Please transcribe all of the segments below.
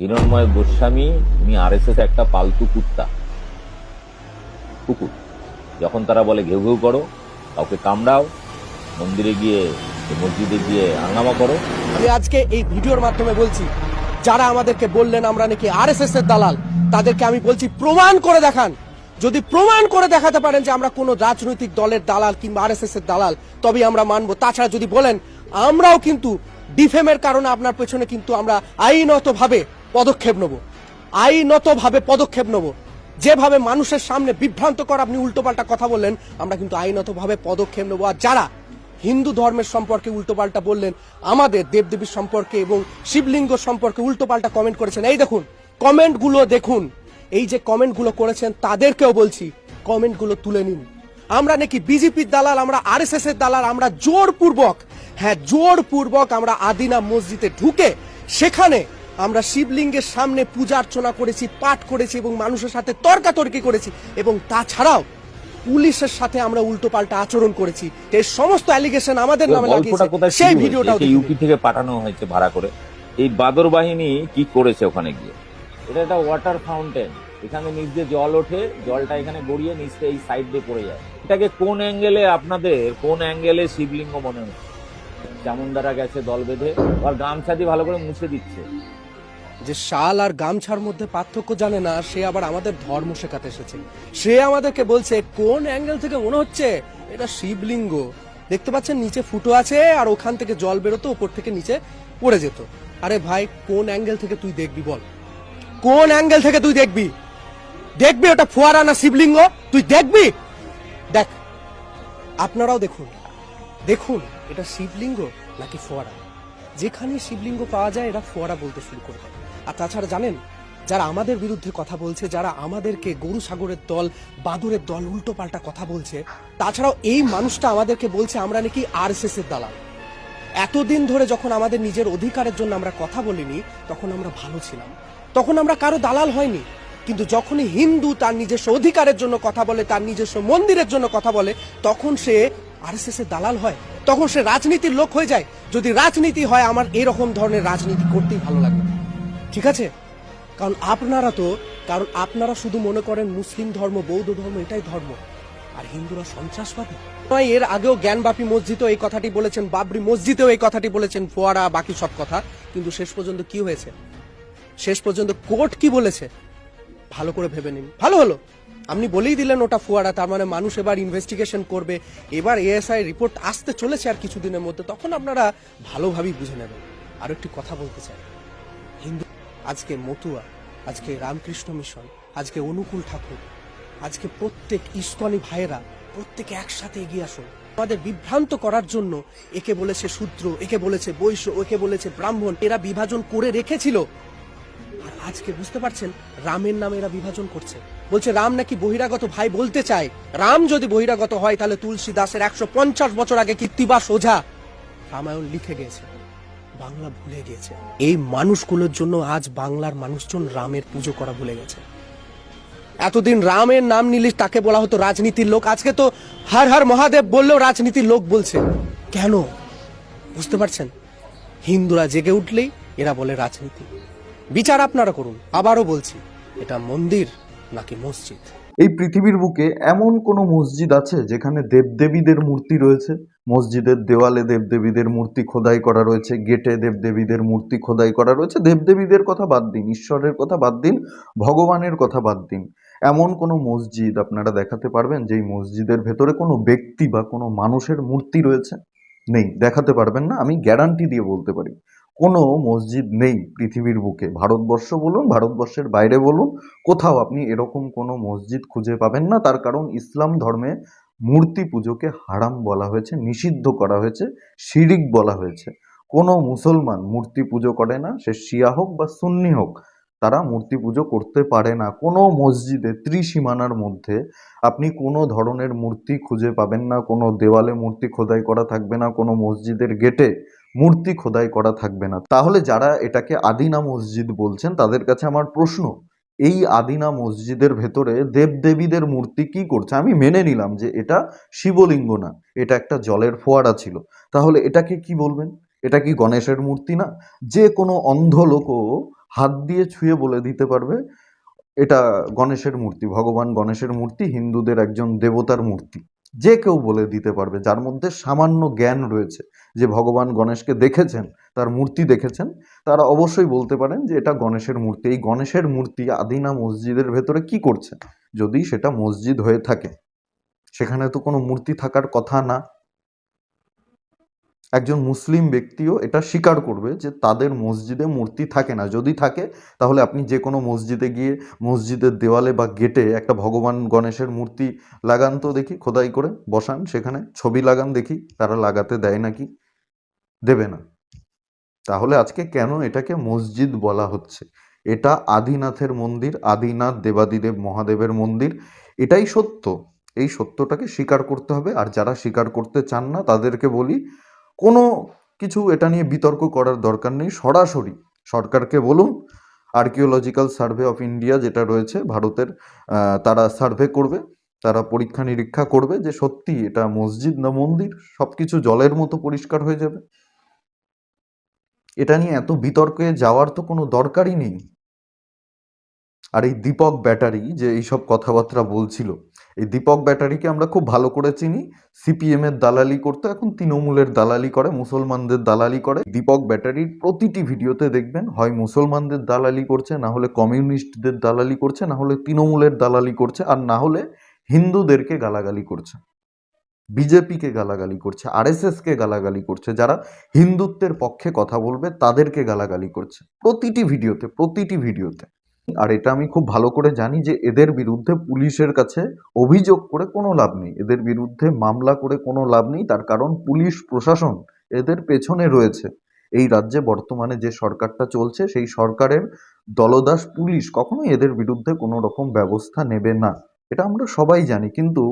হিরণময় গোস্বামী, উনি আর একটা পালতু কুত্তা। কুকুর। যখন তারা বলে, ঘেউ ঘেউ করো, কাউকে কামড়াও, মন্দিরে গিয়ে মসজিদে গিয়ে আঙ্গামা করো। আমি আজকে এই ভিডিওর মাধ্যমে বলছি, যারা আমাদেরকে বললেন আমরা নাকি আরএসএস এর দালাল, তাদেরকে আমি বলছি, প্রমাণ করে দেখান। যদি প্রমাণ করে দেখাতে পারেন যে আমরা কোনো রাজনৈতিক দলের দালাল কিংবা আরএসএস এর দালাল, তবেই আমরা মানবো। তাছাড়া যদি বলেন, আমরাও কিন্তু ডিফেমের কারণে আপনার পেছনে কিন্তু আমরা আইনতভাবে পদক্ষেপ নেব। আইনতভাবে পদক্ষেপ নেব। যেভাবে মানুষের সামনে বিভ্রান্ত করা আপনি উল্টোপাল্টা কথা বললেন, আমরা কিন্তু আইনতভাবে পদক্ষেপ নেব। আর যারা হিন্দু ধর্মের সম্পর্কে উল্টোপাল্টা বললেন, আমাদের দেবদেবীর সম্পর্কে এবং শিবলিঙ্গ সম্পর্কে উল্টোপাল্টা কমেন্ট করেছেন। এই দেখুন কমেন্টগুলো দেখুন। এই যে কমেন্টগুলো করেছেন, তাদেরকেও বলছি কমেন্টগুলো তুলে নিন। আমরা নাকি বিজেপির দালাল, আমরা আরএসএস এর দালাল, আমরা জোরপূর্বক হ্যাঁ জোরপূর্বক আমরা আদিনা মসজিদে ঢুকে সেখানে আমরা শিবলিঙ্গের সামনে পূজা অর্চনা করেছি পাঠ করেছি এবং মানুষের সাথে তর্কাতর্কি করেছি এবং তাছাড়াও পুলিশের সাথে আমরা উল্টো পাল্টা আচরণ করেছি। এই সমস্ত অ্যালিগেশন আমাদের নামে লাগিয়েছে। সেই ভিডিওটাও ইউপি থেকে পাঠানো হয়েছে ভাড়া করে। এই বাদর বাহিনী কি করেছে ওখানে গিয়ে? এটা একটা ওয়াটার ফাউন্টেন এখানে নিচ দিয়ে জল ওঠে জলটা এখানে গড়িয়ে নিচ এই সাইড দিয়ে পড়ে যায়। এটাকে কোন অ্যাঙ্গেলে আপনাদের কোন অ্যাঙ্গেলে শিবলিঙ্গ মনে হচ্ছে? চামুন্ডারা গেছে দল বেঁধে আর গামছা দিয়ে ভালো করে মুছে দিচ্ছে। যে শাল আর গামছার মধ্যে পার্থক্য জানে না, সে আবার আমাদের ধর্ম শেখাতে এসেছে। সে আমাদেরকে বলছে, কোন অ্যাঙ্গেল থেকে মনে হচ্ছে এটা শিবলিঙ্গ? দেখতে পাচ্ছেন, নিচে ফুটো আছে আর ওখান থেকে জল বেরোতো, উপর থেকে নিচে পড়ে যেত। আরে ভাই, কোন অ্যাঙ্গেল থেকে তুই দেখবি বল? কোন অ্যাঙ্গেল থেকে তুই দেখবি? দেখবি ওটা ফোয়ারা না শিবলিঙ্গ? তুই দেখবি? দেখ, আপনারাও দেখুন। দেখুন, এটা শিবলিঙ্গ নাকি ফোয়ারা? যেখানে শিবলিঙ্গ পাওয়া যায়, এরা ফোয়ারা বলতে শুরু করবে আর তাছাড়া জানেন, যারা আমাদের বিরুদ্ধে কথা বলছে, যারা আমাদেরকে গরু সাগরের দল, বাদুরের দল উল্টো পাল্টা কথা বলছে, তাছাড়াও এই মানুষটা আমাদেরকে বলছে আমরা নাকি আরএসএস এর দালাল। এতদিন ধরে যখন আমাদের নিজের অধিকারের জন্য আমরা কথা বলিনি, তখন আমরা ভালো ছিলাম। তখন আমরা কারও দালাল হয়নি, কিন্তু যখনই হিন্দু তার নিজস্ব অধিকারের জন্য কথা বলে, তার নিজস্ব মন্দিরের জন্য কথা বলে, তখন সে আরএসএস এর দালাল হয়। তখন সে রাজনীতির লোক হয়ে যায়। যদি রাজনীতি হয়, আমার এরকম ধরনের রাজনীতি করতেই ভালো লাগবে। ঠিক আছে? কারণ আপনারা তো কারণ আপনারা শুধু মনে করেন মুসলিম ধর্ম বৌদ্ধ ধর্ম এটাই ধর্ম। আর হিন্দুরা সন্ত্রাসবাদী। নয়, এর আগেও জ্ঞানবাপী মসজিদও এই কথাটি বলেছেন বাবরি মসজিদেও এই কথাটি বলেছেন ফোয়ারা বাকি সব কথা। কিন্তু শেষ পর্যন্ত কি হয়েছে? শেষ পর্যন্ত কোর্ট কি বলেছে? ভালো করে ভেবে নিন। ভালো হলো। আপনি বলেই দিলেন ওটা ফোয়ারা তার মানে মানুষ এবার ইনভেস্টিগেশন করবে। এবার এএসআই রিপোর্ট আসতে চলেছে আর কিছুদিনের মধ্যে। তখন আপনারা ভালোভাবেই বুঝে নেবেন। আরও একটি কথা বলতে চাই। আজকে মতুয়া, আজকে রামকৃষ্ণ মিশন, আজকে অনুকূল ঠাকুর, আজকে প্রত্যেক ইস্কনি ভাইয়েরা প্রত্যেকে একসাথে এগিয়ে আসুন। আমাদের বিভ্রান্ত করার জন্য একে বলেছে শূদ্র, একে বলেছে বৈশ্য, একে বলেছে ব্রাহ্মণ, এরা বিভাজন করে রেখেছিল। আর আজকে বুঝতে পারছেন, রামের নামে এরা বিভাজন করছে। বলছে, রাম নাকি বহিরাগত ভাই বলতে চায়? রাম যদি বহিরাগত হয়, তাহলে তুলসী দাসের একশো পঞ্চাশ বছর আগে কীর্তিবাস ওঝা। রামায়ণ লিখে গেছে বাংলা ভুলে গেছে এই মানুষগুলোর জন্য আজ বাংলার মানুষজন রামের পুজো করা ভুলে গেছে। এতদিন রামের নাম নিলে তাকে বলা হতো রাজনীতির লোক। আজকে তো হর হর মহাদেব বললেও রাজনীতির লোক বলছে। কেন? বুঝতে পারছেন? হিন্দুরা জেগে উঠলেই এরা বলে রাজনীতি। বিচার আপনারা করুন, আবারও বলছি, এটা মন্দির নাকি মসজিদ? এই পৃথিবীর বুকে এমন কোনো মসজিদ আছে যেখানে দেবদেবীদের মূর্তি রয়েছে? মসজিদের দেওয়ালে দেবদেবীদের মূর্তি খোদাই করা রয়েছে, গেটে দেবদেবীদের মূর্তি খোদাই করা রয়েছে। দেবদেবীদের কথা বাদ দিন, ঈশ্বরের কথা বাদ দিন, ভগবানের কথা বাদ দিন। এমন কোনো মসজিদ আপনারা দেখাতে পারবেন যেই মসজিদের ভেতরে কোনো ব্যক্তি বা কোনো মানুষের মূর্তি রয়েছে? নেই, দেখাতে পারবেন না। আমি গ্যারান্টি দিয়ে বলতে পারি। কোনো মসজিদ নেই পৃথিবীর বুকে। ভারতবর্ষ বলুন, ভারতবর্ষের বাইরে বলুন, কোথাও আপনি এরকম কোনো মসজিদ খুঁজে পাবেন না। তার কারণ ইসলাম ধর্মে মূর্তি পুজোকে হারাম বলা হয়েছে, নিষিদ্ধ করা হয়েছে, শিরিক বলা হয়েছে। কোনো মুসলমান মূর্তি পুজো করে না, সে শিয়া হোক বা সুন্নি হোক, তারা মূর্তি পুজো করতে পারে না। কোনো মসজিদে ত্রিসীমানার মধ্যে আপনি কোনো ধরনের মূর্তি খুঁজে পাবেন না, কোনো দেওয়ালে মূর্তি খোদাই করা থাকবে না, কোনো মসজিদের গেটে। মূর্তি খোদাই করা থাকবে না। তাহলে যারা এটাকে আদিনা মসজিদ বলছেন, তাদের কাছে আমার প্রশ্ন, এই আদিনা মসজিদের ভেতরে দেবদেবীদের মূর্তি কি করছে? আমি মেনে নিলাম যে এটা শিবলিঙ্গ না, এটা একটা জলের ফোয়ারা ছিল। তাহলে এটাকে কি বলবেন? এটা কি গণেশের মূর্তি না? যে কোনো অন্ধ লোকও হাত দিয়ে ছুঁয়ে বলে দিতে পারবে, এটা গণেশের মূর্তি, ভগবান গণেশের মূর্তি, হিন্দুদের একজন দেবতার মূর্তি। যে কেউ বলে দিতে পারবে যার মধ্যে সামান্য জ্ঞান রয়েছে, যে ভগবান গণেশকে দেখেছেন, তার মূর্তি দেখেছেন, তারা অবশ্যই বলতে পারেন যে এটা গণেশের মূর্তি। এই গণেশের মূর্তি আদিনা মসজিদের ভেতরে কি করছে? যদি সেটা মসজিদ হয়ে থাকে, সেখানে তো কোনো মূর্তি থাকার কথা না। একজন মুসলিম ব্যক্তিও এটা স্বীকার করবে যে তাদের মসজিদে মূর্তি থাকে না। যদি থাকে, তাহলে আপনি যে কোনো মসজিদে গিয়ে মসজিদের দেওয়ালে বা গেটে একটা ভগবান গণেশের মূর্তি লাগান তো দেখি, খোদাই করে বসান, সেখানে ছবি লাগান দেখি, তারা লাগাতে দেয় নাকি? দেবে না। তাহলে আজকে কেন এটাকে মসজিদ বলা হচ্ছে? এটা আদিনাথের মন্দির, আদিনাথ দেবাদিদেব মহাদেবের মন্দির, এটাই সত্য। এই সত্যটাকে স্বীকার করতে হবে, আর যারা স্বীকার করতে চান না, তাদেরকে বলি কোনো কিছু এটা নিয়ে বিতর্ক করার দরকার নেই, সরাসরি সরকারকে বলুন। আর্কিওলজিক্যাল সার্ভে অফ ইন্ডিয়া যেটা রয়েছে ভারতের তারা সার্ভে করবে, তারা পরীক্ষা নিরীক্ষা করবে যে সত্যি এটা মসজিদ না মন্দির সব কিছু জলের মতো পরিষ্কার হয়ে যাবে। এটা নিয়ে এত বিতর্কে যাওয়ার তো কোনো দরকারই নেই। আর এই দীপক ব্যাটারি যে এইসব কথাবার্তা বলছিল এই দীপক ব্যাটারিকে আমরা খুব ভালো করে চিনি। সিপিএম এর দালালি করতে, এখন তৃণমূলের দালালি করে, মুসলমানদের দালালি করে। দীপক ব্যাটারির প্রতিটি ভিডিওতে দেখবেন, হয় মুসলমানদের দালালি করছে, না হলে কমিউনিস্টদের দালালি করছে, না হলে তৃণমূলের দালালি করছে, আর না হলে হিন্দুদেরকে গালাগালি করছে। বিজেপিকে গালাগালি করছে আর আরএসএসকে গালাগালি করছে, যারা হিন্দুত্বের পক্ষে কথা বলবে, তাদেরকে গালাগালি করছে। প্রতিটি ভিডিওতে প্রতিটি ভিডিওতে। আর এটা আমি খুব ভালো করে জানি যে এদের বিরুদ্ধে পুলিশের কাছে অভিযোগ করে কোনো লাভ নেই। এদের বিরুদ্ধে মামলা করে কোনো লাভ নেই, তার কারণ পুলিশ, প্রশাসন এদের পেছনে রয়েছে। এই রাজ্যে বর্তমানে যে সরকারটা চলছে, সেই সরকারের দলদাস পুলিশ কখনোই এদের বিরুদ্ধে কোনো রকম ব্যবস্থা নেবে না। এটা আমরা সবাই জানি, কিন্তু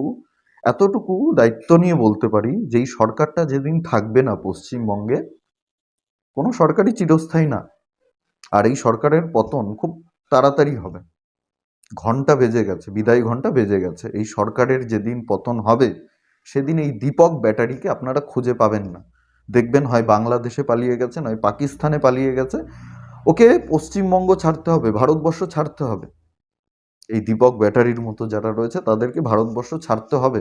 এতটুকু দায়িত্ব নিয়ে বলতে পারি যে এই সরকারটা যেদিন থাকবে না পশ্চিমবঙ্গে, কোনো সরকারই চিরস্থায়ী না। আর এই সরকারের পতন খুব তাড়াতাড়ি হবে। ঘণ্টা বেজে গেছে, বিদায় ঘণ্টা বেজে গেছে। এই সরকারের যেদিন পতন হবে, সেদিন এই দীপক ব্যাটারিকে আপনারা খুঁজে পাবেন না। দেখবেন হয় বাংলাদেশে পালিয়ে গেছে, নয় পাকিস্তানে পালিয়ে গেছে। ওকে পশ্চিমবঙ্গ ছাড়তে হবে, ভারতবর্ষ ছাড়তে হবে। এই দীপক ব্যাটারির মতো যারা রয়েছে, তাদেরকে ভারতবর্ষ ছাড়তে হবে।